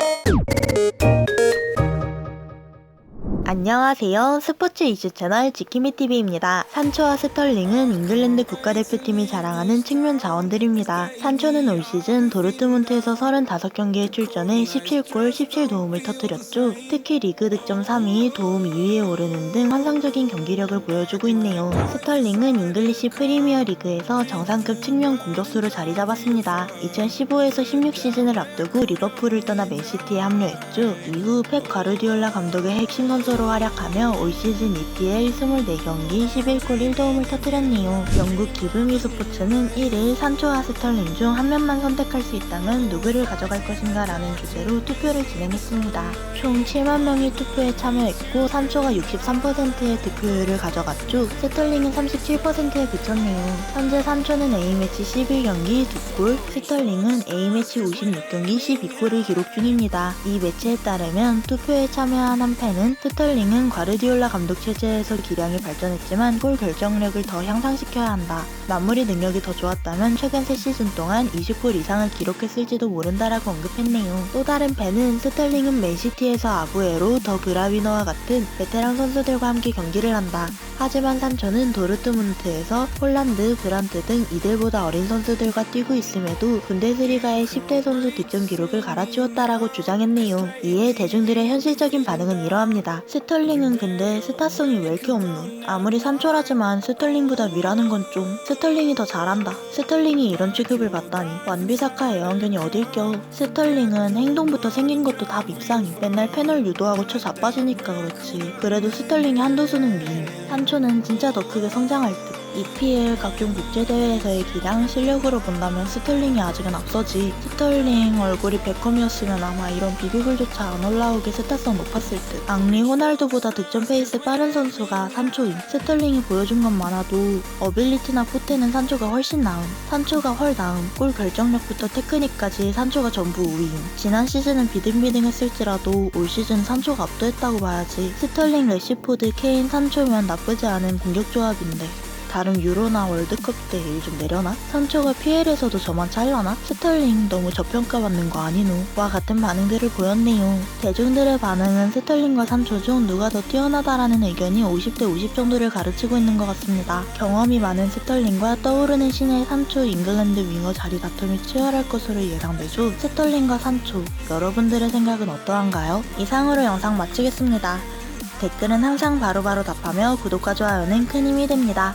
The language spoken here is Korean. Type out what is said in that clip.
Thank you. 안녕하세요. 스포츠 이슈 채널 지키미TV입니다. 산초와 스털링은 잉글랜드 국가대표팀이 자랑하는 측면 자원들입니다. 산초는 올 시즌 도르트문트에서 35경기에 출전해 17골 17도움을 터뜨렸죠. 특히 리그 득점 3위, 도움 2위에 오르는 등 환상적인 경기력을 보여주고 있네요. 스털링은 잉글리시 프리미어 리그에서 정상급 측면 공격수로 자리 잡았습니다. 2015에서 16 시즌을 앞두고 리버풀을 떠나 맨시티에 합류했죠. 이후 펩 가르디올라 감독의 핵심 선수로 활약하며 올 시즌 EPL 24경기 11골 1도움을 터뜨렸네요. 영국 기브미 스포츠는 1일 산초와 스털링 중 한 명만 선택할 수 있다면 누구를 가져갈 것인가 라는 주제로 투표를 진행했습니다. 총 7만 명이 투표에 참여했고 산초가 63%의 득표율을 가져갔죠. 스털링은 37%에 그쳤네요. 현재 산초는 A매치 11경기 2골, 스털링은 A매치 56경기 12골을 기록 중입니다. 이 매체에 따르면 투표에 참여한 한 팬은 스털링 은 과르디올라 감독 체제에서 기량이 발전했지만 골 결정력을 더 향상시켜야 한다. 마무리 능력이 더 좋았다면 최근 3시즌 동안 20골 이상을 기록했을지도 모른다라고 언급했네요. 또 다른 팬은 스털링은 맨시티에서 아구에로 더 브라비너와 같은 베테랑 선수들과 함께 경기를 한다. 하지만 산초는 도르트문트에서 홀란드, 브란트 등 이들보다 어린 선수들과 뛰고 있음에도 분데스리가의 10대 선수 득점 기록을 갈아치웠다라고 주장했네요. 이에 대중들의 현실적인 반응은 이러합니다. 스털링은 근데 스타성이 왜 이렇게 없노? 아무리 산초라지만 스털링보다 위라는 건 좀 스털링이 더 잘한다. 스털링이 이런 취급을 받다니 완비사카 애완견이 어딜 껴. 스털링은 행동부터 생긴 것도 다 밉상이. 맨날 패널 유도하고 쳐 자빠지니까 그렇지. 그래도 스털링이 한두 수는 미임. 산초 는 진짜 더 크게 성장할 듯. EPL 각종 국제대회에서의 기량, 실력으로 본다면 스털링이 아직은 앞서지. 스털링 얼굴이 베컴이었으면 아마 이런 비비글조차 안 올라오게 스타성 높았을 듯. 앙리 호날두보다 득점 페이스 빠른 선수가 산초임. 스털링이 보여준 건 많아도 어빌리티나 포테는 산초가 훨씬 나음. 산초가 헐 나음. 골 결정력부터 테크닉까지 산초가 전부 우위임. 지난 시즌은 비등비등했을지라도 올 시즌 산초가 압도했다고 봐야지. 스털링, 레시포드, 케인, 산초면 나쁘지 않은 공격 조합인데. 다른 유로나 월드컵 때 일 좀 내려나? 산초가 PL에서도 저만 잘라나? 스털링 너무 저평가받는 거 아니노? 와 같은 반응들을 보였네요. 대중들의 반응은 스털링과 산초 중 누가 더 뛰어나다라는 의견이 50대 50 정도를 가르치고 있는 것 같습니다. 경험이 많은 스털링과 떠오르는 신의 산초 잉글랜드 윙어 자리 다툼이 치열할 것으로 예상되죠. 스털링과 산초, 여러분들의 생각은 어떠한가요? 이상으로 영상 마치겠습니다. 댓글은 항상 바로바로 답하며 구독과 좋아요는 큰 힘이 됩니다.